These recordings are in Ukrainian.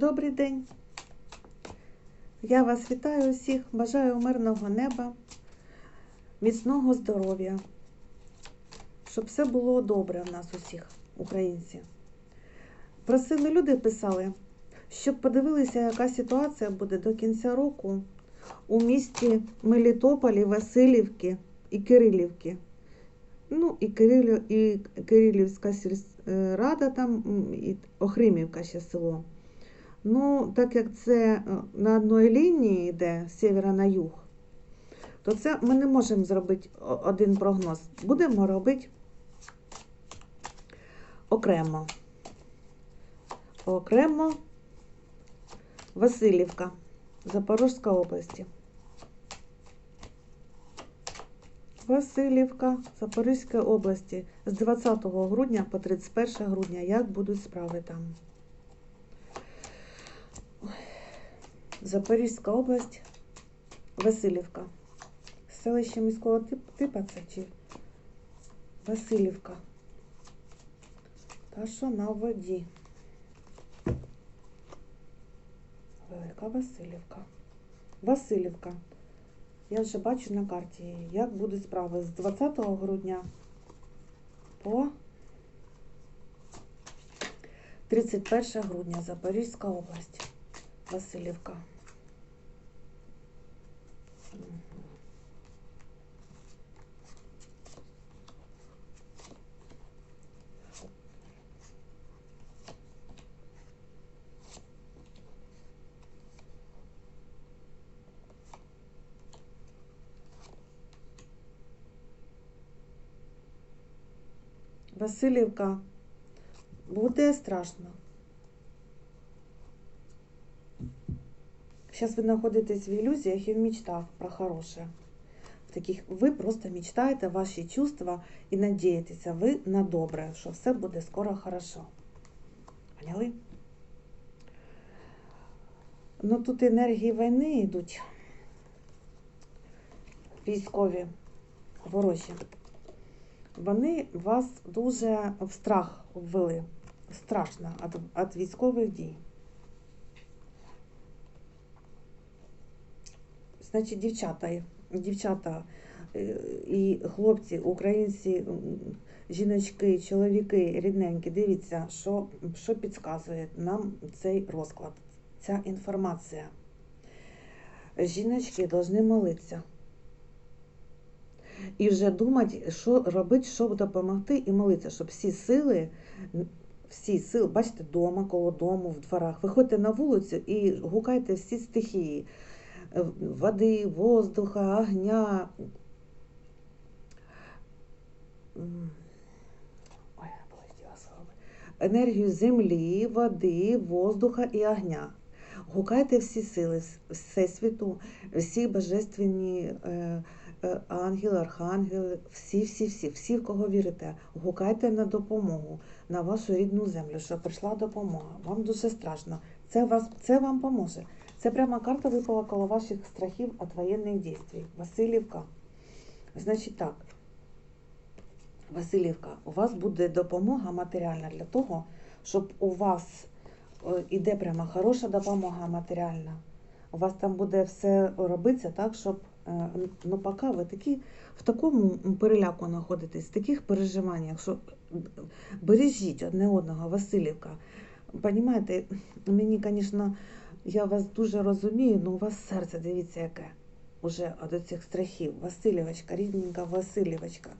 Добрий день. Я вас вітаю усіх, бажаю мирного неба, міцного здоров'я, щоб все було добре в нас усіх, українці. Просили люди писали, щоб подивилися, яка ситуація буде до кінця року у місті Мелітополі, Васильівки і Кирилівки. Ну, і, Кирилів, і Кирилівська сільрада, там, і Охримівка ще село. Ну, так як це е, на одній лінії йде з севера на юг, то це ми не можемо зробити один прогноз. Будемо робити окремо. Окремо Васильівка, Запорізька області. Васильівка, Запорізької області з 20 грудня по 31 грудня. Як будуть справи там? Запорізька область, Васильівка. Селище міського тип- типа це чи Васильівка. Та що на воді. Велика Васильівка. Васильівка. Я вже бачу на карті, як будуть справи з 20 грудня по 31 грудня Запорізька область. Васильівка. Васильівка. Буде страшно. Сейчас вы находитесь в иллюзиях и в мечтах про хорошее. В таких ви просто мечтаєте ваші чувства і надієтеся ви на добре, що все буде скоро хорошо. Поняли? Ну тут енергії війни йдуть. Військові, ворожі. Вони вас дуже в страх ввели. Страшно від, військових дій. Значить, дівчата, дівчата е, і хлопці, українці, жіночки, чоловіки, рідненькі, дивіться, що, що підказує нам цей розклад, ця інформація. Жіночки повинні молитися. І вже думати, що робити, щоб допомогти, і молитися, щоб всі сили, всі сили, бачите, дома, коло дому, в дворах. Виходьте на вулицю і гукайте всі стихії води, воздуха, огня. Енергію землі, води, воздуха і огня. Гукайте всі сили Всесвіту, всі божественні е, е, ангели, архангели, всі, всі, всі, всі, в кого вірите. Гукайте на допомогу, на вашу рідну землю, щоб прийшла допомога. Вам дуже страшно. Це, вас, це вам поможе. Це прямо карта випала коло ваших страхів від воєнних дій. Васильівка. Значить так. Васильівка, у вас буде допомога матеріальна для того, щоб у вас е, іде прямо хороша допомога матеріальна. У вас там буде все робитися так, щоб е, ну, поки ви такі в такому переляку знаходитесь, в таких переживаннях, що бережіть одне одного, Васильівка. Понімаєте, мені, звісно, я вас дуже розумію, але у вас серце, дивіться, яке уже від цих страхів. Васильівочка, рідненька Васильівочка.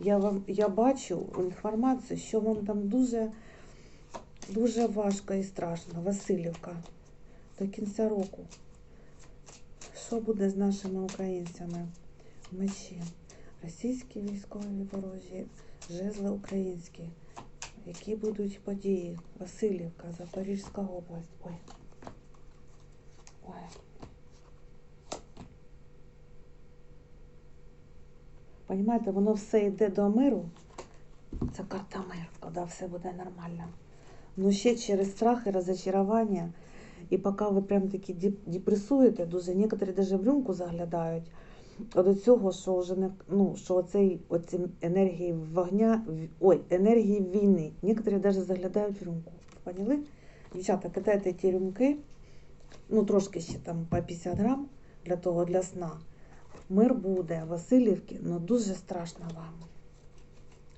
Я вам я бачу інформацію, що вам там дуже, дуже важко і страшно. Васильівка. До кінця року. Що буде з нашими українцями? Мечі. Російські військові ворожі, жезли українські. Які будуть події? Васильівка, Запорізька область. Ой. Ой. Воно все йде до миру. Це карта миру, коли все буде нормально. Ну ще через страх і розочарування. І поки ви прям такі депресуєте, дуже некоторі навіть в рюмку заглядають. До цього, що вже не ну, що оцей оці енергії вогня, ой, енергії війни. Некоторі навіть заглядають в рюмку. Поняли? Дівчата, кидайте ті рюмки, ну трошки ще там по 50 грам для того, для сна. Мир буде, Васильівки, ну дуже страшно вам.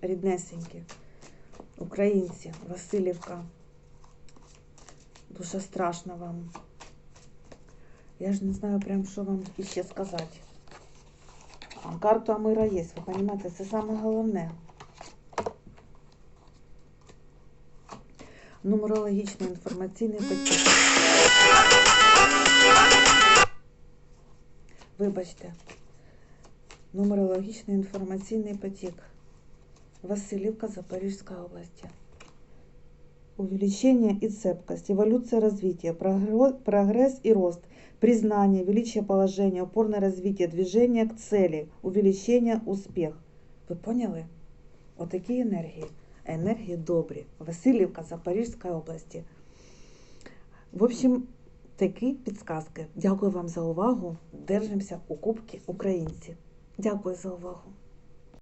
Ріднесенькі, українці, Васильівка. Дуже страшно вам. Я ж не знаю прям, що вам іще сказати. Карта мира є, ви розумієте, це саме головне. Нумерологічний інформаційний потік. Вибачте. Нумерологічний інформаційний потік. Васильівка, Запорізькая область. Увеличение и цепкость, эволюция развития, прогресс и рост, признание, величие положения, упорное развитие, движение к цели, увеличение, успех. Ви поняли? Отакі енергії. Енергії добрі. Васильівка, Запорізької області. В общем, такі підсказки. Дякую вам за увагу. Держимося у Кубки Українці. Дякую за увагу.